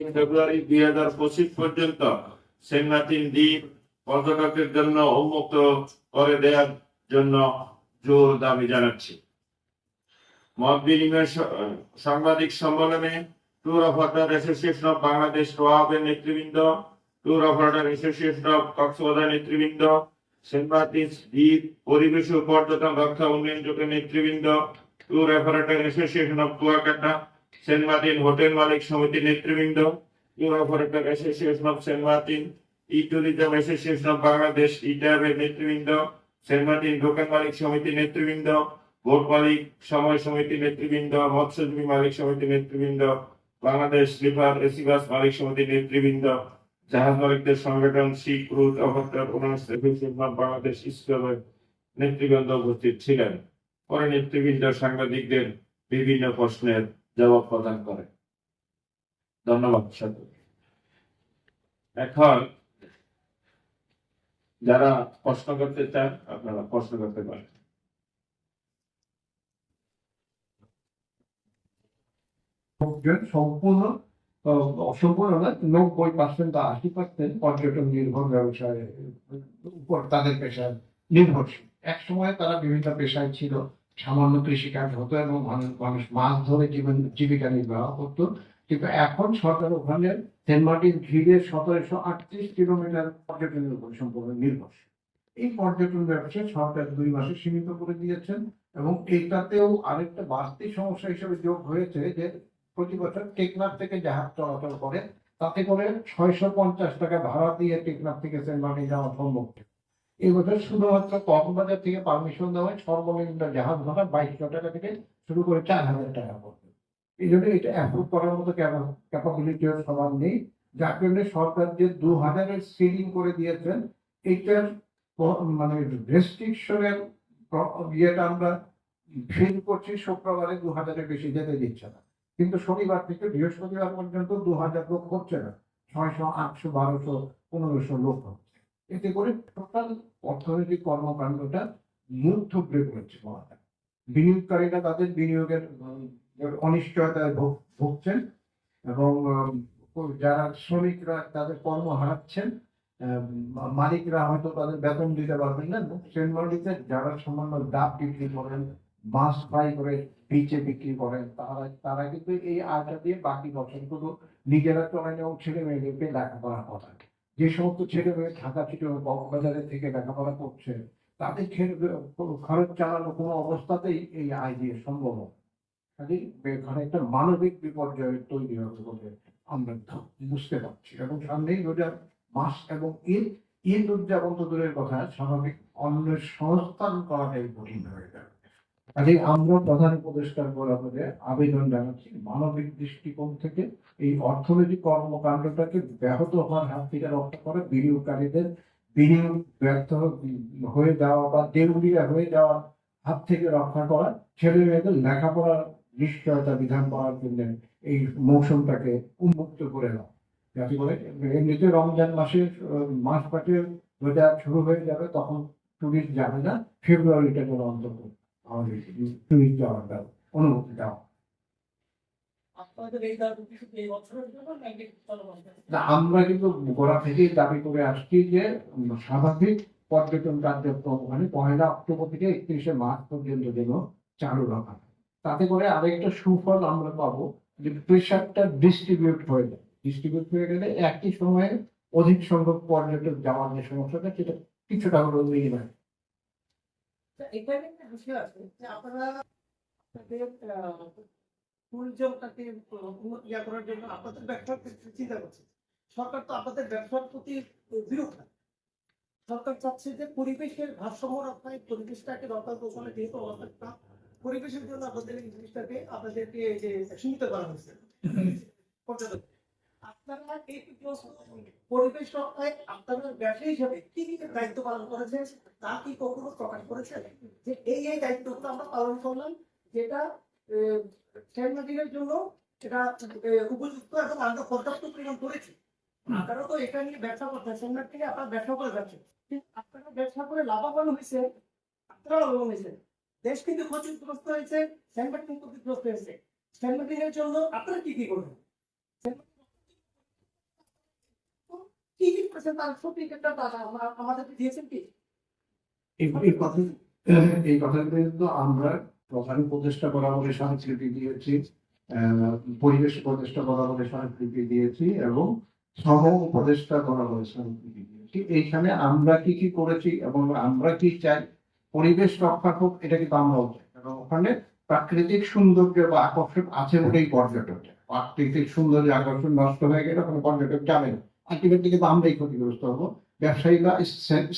ফেব্রুয়ারি দুই হাজার পঁচিশ পর্যন্ত দ্বীপ পর্যটকের জন্য উন্মুক্ত করে দেওয়ার জন্য জোর দাবি জানাচ্ছি। মত বিনিময় সাংবাদিক সম্মেলনে ট্যুর অ্যাসোসিয়েশন অফ বাংলাদেশ নেতৃবৃন্দ tour operator association of Cox's Bazar নেতৃবৃন্দ সেন্ট দ্বীপ পরিবেশ ও পর্যটন রক্ষা উন্নয়ন জোটের নেতৃবৃন্দ tour operator association of Kuakata Saint Martin hotel মালিক সমিতির নেতৃবৃন্দ operator association of Saint Martin, E tourism association of Bangladesh ইটাবের নেতৃবৃন্দ, সেন্ট মার্টিন দোকান মালিক সমিতির নেতৃবৃন্দ বোট মালিক সময় সমিতির নেতৃবৃন্দ, মৎস্যজীবী মালিক সমিতির নেতৃবৃন্দ, বাংলাদেশ স্লিপার এসি বাস মালিক সমিতির নেতৃবৃন্দ, জাহাজ মালিকদের সংগঠন, সি ক্রুজ অফ বাংলাদেশ ইসলামের নেতৃবৃন্দ উপস্থিত ছিলেন। পরে নেতৃবৃন্দ সাংবাদিকদের বিভিন্ন প্রশ্নের জবাব প্রদান করে। ধন্যবাদ এখন যারা প্রশ্ন করতে চান, আপনারা প্রশ্ন করতে পারেন। সম্পূর্ণ অসম্পূর্ণ না, নব্বই পার্সেন্ট বা আশি পার্সেন্ট পর্যটন নির্ভর ব্যবসায়, উপর তাদের পেশায় নির্ভরশীল। এক সময় তারা বিভিন্ন পেশায় ছিল সামান্য কৃষিকাজ হতো এবং মানুষ মাছ ধরে জীবন জীবিকা নির্বাহ করতো। কিন্তু এখন সরকার ওখানে সেন্ট ঘিরে সতেরোশো আটত্রিশ কিলোমিটার পর্যটনের উপর সম্পূর্ণ নির্ভরশীল। এই পর্যটন ব্যবসা সরকার দুই মাসে সীমিত করে দিয়েছেন এবং এটাতেও আরেকটা বাড়তি সমস্যা হিসেবে যোগ হয়েছে যে প্রতি বছর টেকনাফ থেকে জাহাজ চলাচল করে। তাতে করে ছয়শো পঞ্চাশ টাকা ভাড়া দিয়ে টেকনাফ থেকে সেন্ট যাওয়া সম্ভব। এই বছর শুধুমাত্র কক্সবাজার থেকে পারমিশন দেওয়া হয় সর্বনিম্ন জাহাজ ভাড়া বাইশশো টাকা থেকে শুরু করে চার হাজার টাকা পর্যন্ত। এই জন্য এটা অ্যাফোর্ড করার মতো ক্যাপাবিলিটি সবার নেই। যার জন্য সরকার যে দু হাজারের সিলিং করে দিয়েছেন এইটার মানে রেস্ট্রিকশনের ইয়েটা আমরা ফিল করছি শুক্রবারে দু হাজারের বেশি যেতে দিচ্ছে না। কিন্তু শনিবার থেকে বৃহস্পতিবার পর্যন্ত দু হাজার লোক হচ্ছে না। ছয়শো, আটশো, বারোশো, পনেরোশো লোক হচ্ছে এতে করে টোটাল অর্থনৈতিক কর্মকাণ্ডটা মুখ থুবড়ে পড়েছে বলা বিনিয়োগকারীরা তাদের বিনিয়োগের অনিশ্চয়তায় ভোগ- ভুগছেন এবং যারা শ্রমিকরা তাদের কর্ম হারাচ্ছেন মালিকরা হয়তো তাদের বেতন দিতে পারবেন না। সেন্ট মার্টিতে যারা সামান্য ডাব বিক্রি করেন মাছ ফ্রাই করে বিচে বিক্রি করেন, তারা তারা কিন্তু এই আয়টা দিয়ে বাকি বছরগুলো নিজেরা চলেন এবং ছেলে মেয়েদেরকে লেখাপড়া করান যে সমস্ত ছেলে মেয়ে ঢাকা চিটে কক্সবাজারের থেকে লেখাপড়া করছে, তাদের খরচ চালানো কোনো অবস্থাতেই এই আয় দিয়ে সম্ভব এখানে একটা মানবিক বিপর্যয় তৈরি হবে বলে আমরা বুঝতে পারছি। এবং সামনেই রোজার মাস এবং ঈদ ঈদ উদযাপন তো দূরের কথা, স্বাভাবিক অন্যের সংস্থান করাটাই কঠিন হয়ে যাবে কাজে আমরা প্রধান উপদেষ্টার বরাবরে আবেদন জানাচ্ছি, মানবিক দৃষ্টিকোণ থেকে এই অর্থনৈতিক কর্মকাণ্ডটাকে ব্যাহত হওয়ার হাত থেকে রক্ষা করে, বিনিয়োগকারীদের বিনিয়োগ ব্যর্থ হয়ে যাওয়া বা দেউলিয়া হয়ে যাওয়ার হাত থেকে রক্ষা করা ছেলে মেয়েদের লেখাপড়ার নিশ্চয়তা বিধান করার জন্য এই মৌসুমটাকে উন্মুক্ত করে দেওয়া। যাতে করে এমনিতে রমজান মাসে মাস পাটে রোজা শুরু হয়ে যাবে, তখন টুরিস্ট যাবে না, ফেব্রুয়ারিটা যেন অন্তত যাওয়ার অনুমতি আমরা কিন্তু গোড়া থেকেই দাবি করে আসছি যে স্বাভাবিক পর্যটন কার্যক্রম মানে পহেলা অক্টোবর থেকে একত্রিশে মার্চ পর্যন্ত যেন চালু রাখা তাতে করে আরেকটা সুফল আমরা পাবো যে প্রেশারটা ডিস্ট্রিবিউট হয়ে যায়। ডিস্ট্রিবিউট হয়ে গেলে একই সময়ে অধিক সংখ্যক পর্যটক যাওয়ার যে সমস্যাটা সেটা কিছুটা হলেও মিনিমাম বিষয় আছে আপনারা করার জন্য আপনাদের ব্যবসার চিন্তা করছে সরকার তো আপনাদের ব্যবসার প্রতি সরকার চাচ্ছে যে পরিবেশের ভারসাম্য রক্ষায় পরিবেশটাকে রক্ষা কৌশলে যেহেতু অবস্থা, পরিবেশের জন্য আপনাদের এই জিনিসটাকে আপনাদেরকে যে সীমিত করা হয়েছে। আপনারা পরিবেশ ব্যবসা কি কি দায়িত্ব পালন তা কি প্রকাশ করেছেন যে এই এই দায়িত্বগুলো আমরা পালন করলাম যেটা জন্য আহ, উপযুক্ত আপনারা তো এটা নিয়ে আপনারা ব্যবসা করে লাভবান হয়েছে আপনারা লাভবান হয়েছে দেশ কিন্তু ক্ষতিগ্রস্ত হয়েছে হয়েছে জন্য আপনারা কি কি করবেন? এই আমরা প্রধান উপদেষ্টা বরাবরের সংস্কৃতি দিয়েছি পরিবেশ উপদেষ্টা বরাবরের সংস্কৃতি দিয়েছি এবং সহ উপদেষ্টা বরাবরের সংস্কৃতি দিয়েছি। এইখানে আমরা কি কি করেছি এবং আমরা কি চাই? পরিবেশ রক্ষা হোক, এটা কিন্তু আমরাও চাই। কারণ ওখানে প্রাকৃতিক সৌন্দর্য বা আকর্ষণ আছে বলেই পর্যটক প্রাকৃতিক সৌন্দর্য আকর্ষণ নষ্ট হয়ে গেলে পর্যটক যাবে না। আলটিমেটলি কিন্তু আমরাই ক্ষতিগ্রস্ত হব। ব্যবসায়ী বা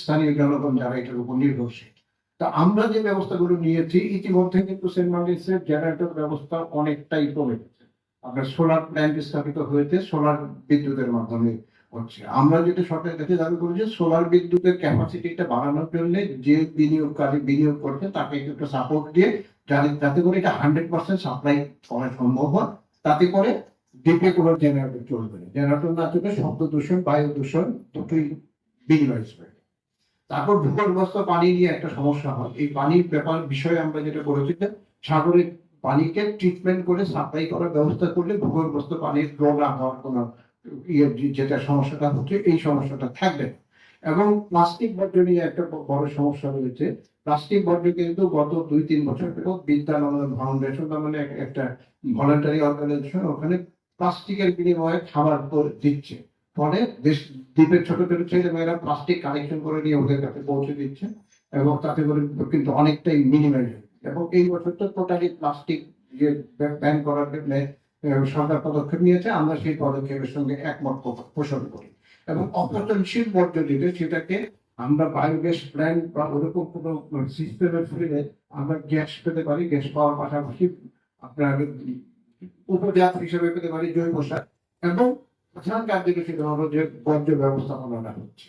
স্থানীয় জনগণ যারা এটার উপর নির্ভরশীল। তা আমরা যে ব্যবস্থাগুলো নিয়েছি, ইতিমধ্যে কিন্তু সেন্ট মার্টিনসের জেনারেটর ব্যবস্থা অনেকটাই কমে গেছে। আপনার সোলার প্ল্যান্ট স্থাপিত হয়েছে, সোলার বিদ্যুতের মাধ্যমে হচ্ছে। আমরা যেটা সরকারের কাছে দাবি করেছি সোলার বিদ্যুতের ক্যাপাসিটিটা বাড়ানোর জন্য যে বিনিয়োগকারী বিনিয়োগ করছে, তাকে একটু সাপোর্ট দিয়ে যাতে করে এটা হান্ড্রেড পার্সেন্ট সাপ্লাই করা সম্ভব হয়, তাতে করে দ্বীপে কোনো জেনারেটর চলবে না। জেনারেটর না চলবে শব্দ দূষণ, বায়ু দূষণ দুটোই বিনিময় তারপর ভূগর্ভস্থ পানি নিয়ে একটা সমস্যা হয়। এই পানির ব্যাপার বিষয়ে আমরা যেটা করেছি যে সাগরের পানিকে ট্রিটমেন্ট করে সাপ্লাই করার ব্যবস্থা করলে ভূগর্ভস্থ পানির রোগ হওয়ার কোনো ইয়ে যেটা সমস্যাটা হচ্ছে, এই সমস্যাটা থাকবে এবং প্লাস্টিক বর্জ্য নিয়ে একটা বড় সমস্যা রয়েছে। প্লাস্টিক বর্জ্য কিন্তু গত দুই তিন বছর থেকে বিদ্যানন্দ ফাউন্ডেশন মানে একটা ভলেন্টারি অর্গানাইজেশন ওখানে প্লাস্টিকের বিনিময়ে খাবার দিচ্ছে। ফলে দেশ দ্বীপের ছোট ছোট ছেলে মেয়েরা প্লাস্টিক কালেকশন করে নিয়ে ওদের কাছে পৌঁছে দিচ্ছে এবং তাতে করে কিন্তু অনেকটাই মিনিমাইজ এবং এই বছর তো টোটালি প্লাস্টিক ব্যান করার জন্য সরকার পদক্ষেপ নিয়েছে, আমরা সেই পদক্ষেপের সঙ্গে একমত পোষণ করি। এবং অপচনশীল বর্জ্য দিলে সেটাকে আমরা বায়োগ্যাস প্ল্যান্ট বা ওরকম কোনো সিস্টেমের ফিরে আমরা গ্যাস পেতে পারি গ্যাস পাওয়ার পাশাপাশি আপনার উপজাত হিসেবে পেতে পারি জৈব সার এবং প্রধান কার্যকরী হলো যে বর্জ্য ব্যবস্থাপনাটা হচ্ছে।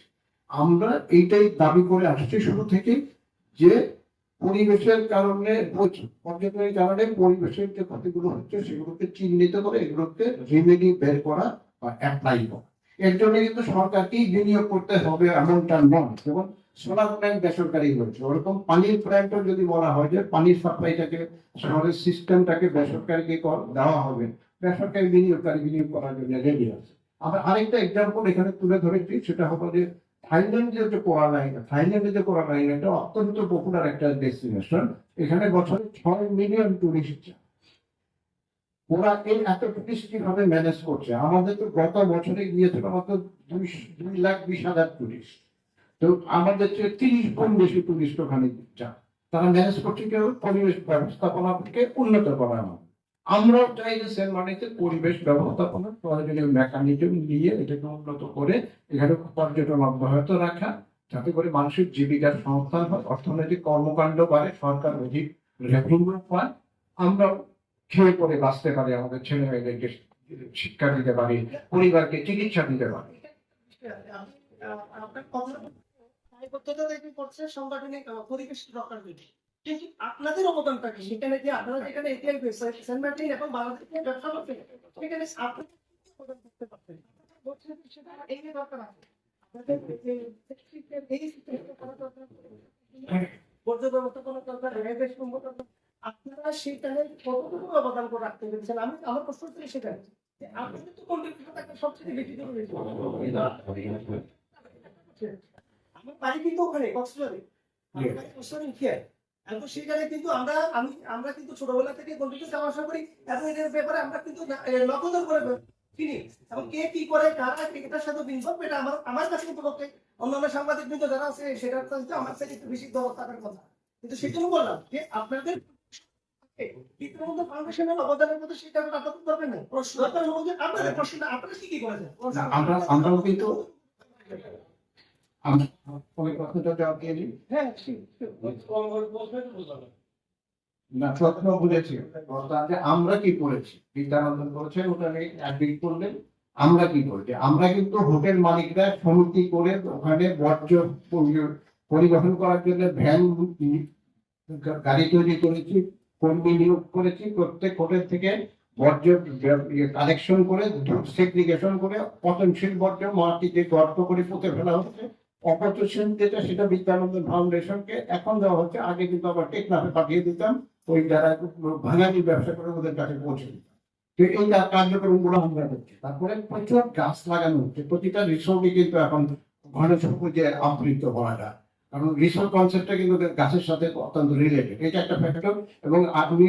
আমরা এইটাই দাবি করে আসছি শুরু থেকে যে পরিবেশের কারণে পর্যটনের কারণে পরিবেশের যে ক্ষতিগুলো হচ্ছে সেগুলোকে চিহ্নিত করে এগুলোকে রিমেডি বের করা বা অ্যাপ্লাই করা। এর জন্য কিন্তু সরকারকেই বিনিয়োগ করতে হবে এমনটা নয়। যেমন সোলার প্ল্যান্ট বেসরকারি হয়েছে। ওরকম পানির প্ল্যান্টও যদি বলা হয় যে পানির সাপ্লাইটাকে শহরের সিস্টেমটাকে বেসরকারিকে দেওয়া হবে। বেসরকারি বিনিয়োগকারী বিনিয়োগ করার জন্য রেডি আছে। আমরা আরেকটা এক্সাম্পল এখানে তুলে ধরেছি, সেটা হলো যে থাইল্যান্ডের যে কোরালাইন থাইল্যান্ডের যে কোরালাইন এটা অত্যন্ত পপুলার একটা ডেস্টিনেশন এখানে বছরে ছয় মিলিয়ন টুরিস্ট যায়। ওরা এই এত টুরিস্ট কীভাবে ম্যানেজ করছে? আমাদের তো গত বছরে গিয়েছিল মাত্র দুই লাখ বিশ হাজার টুরিস্ট তো আমাদের চেয়ে তিরিশ গুণ বেশি টুরিস্ট ওখানে যায় তারা ম্যানেজ করছে কেউ, পরিবেশ ব্যবস্থাপনাকে উন্নত করা আমাদের আমরাও চাই যে সেন্ট মার্টিতে পরিবেশ ব্যবস্থাপনা, প্রয়োজনীয় মেকানিজম নিয়ে এটাকে উন্নত করে এখানে পর্যটন অব্যাহত রাখা, যাতে করে মানুষের জীবিকার সংস্থান হয়, অর্থনৈতিক কর্মকাণ্ড বাড়ে, সরকার অধিক রেভিনিউ পায়। আমরা খেয়ে পরে বাঁচতে পারি আমাদের ছেলে মেয়েদেরকে শিক্ষা দিতে পারি, পরিবারকে চিকিৎসা দিতে পারি। দায়বদ্ধতা দেখে আপনাদের অবদানটা কি? সেখানে যে আপনারা যেখানে এটিআই এবং বাংলাদেশে ব্যবসা করছেন সেখানে আপনারা কি অবদান করতে আপনাদের রেলওয়ে আপনারা সেখানে কতটুকু অবদান করে রাখতে পেরেছেন? আমি, আমার প্রশ্ন হচ্ছে সেটা আপনাদের তো কন্ট্রিবিউশন একটা সবচেয়ে বেশি আমার বাড়ি কিন্তু ওখানে কক্সবাজারে। আমার বাড়ি কক্সবাজারে খেয়াল এখন সেখানে কিন্তু আমরা আমি আমরা কিন্তু ছোটবেলা থেকে কন্টিনিউ যাওয়া আসা করি এবং এদের ব্যাপারে আমরা কিন্তু নকদর করে চিনি এবং কে কি করে কারা এটার সাথে এটা আমার আমার কাছে কিন্তু পক্ষে অন্যান্য সাংবাদিক কিন্তু যারা আছে সেটার কাছে আমার কাছে একটু বেশি দরদ থাকার কথা। কিন্তু সেই জন্য বললাম যে আপনাদের বিক্রমন্ত ফাউন্ডেশনের অবদানের মধ্যে সেটা আপনাদের দরকার নেই। প্রশ্ন আপনাদের প্রশ্ন আপনারা কি কি করেছেন? আমরা- আমরাও কিন্তু- আমরা ওই প্রশ্নটা জবাব দিয়ে দিই? হ্যাঁ না প্রশ্ন বুঝেছি। আমরা কি করেছি? বিদ্যানন্দন করেছেন ওটা নিয়ে করলেন। আমরা কি করেছি? আমরা কিন্তু হোটেল মালিকরা সমিতি করে ওখানে বর্জ্য পরিবহন করার জন্য ভ্যান গাড়ি তৈরি করেছি কর্মী নিয়োগ করেছি। প্রত্যেক হোটেল থেকে বর্জ্য কালেকশন করে সেগ্রিগেশন করে পচনশীল বর্জ্য মাটিতে গর্ত করে পুঁতে ফেলা হচ্ছে। অপচনশীল যেটা, সেটা বিদ্যানন্দ ফাউন্ডেশনকে এখন দেওয়া হচ্ছে। আগে কিন্তু আবার টেকনাফে পাঠিয়ে দিতাম। ওই যারা ভাঙানি ব্যবসা করে ওদের কাছে পৌঁছে দিতাম। তো এই কা- কার্যক্রমগুলো আমরা করছি। তারপরে প্রচুর গাছ লাগানো হচ্ছে। প্রতিটা রিসোর্টই কিন্তু এখন ঘন সবুজে আবৃত করা যায়। কারণ রিসোর্ট কনসেপ্টটা কিন্তু গাছের সাথে অত্যন্ত রিলেটেড এটা একটা ফ্যাক্টর এবং আপনি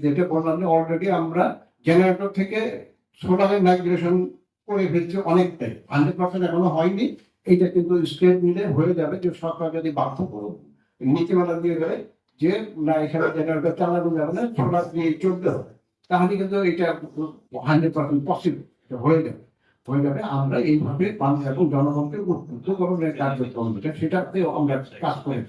যেটা বললাম অলরেডি আমরা জেনারেটর থেকে সোলারের মাইগ্রেশন করে ফেলছি অনেকটাই। হান্ড্রেড পার্সেন্ট এখনও হয়নি। এইটা কিন্তু স্টেট নিলে হয়ে যাবে যে সরকার যদি বাধ্য করুক, নীতিমালা দিয়ে দেবে যে, না, এখানে জেনারেটর চালানো যাবে না সোলার দিয়ে চলতে হবে। তাহলে কিন্তু এটা হান্ড্রেড পার্সেন্ট পসিবল হয়ে যাবে। হয়ে যাবে, আমরা এইভাবে মানুষ এবং জনগণকে উদ্বুদ্ধ করণের কার্যক্রম সেটাতে আমরা কাজ করে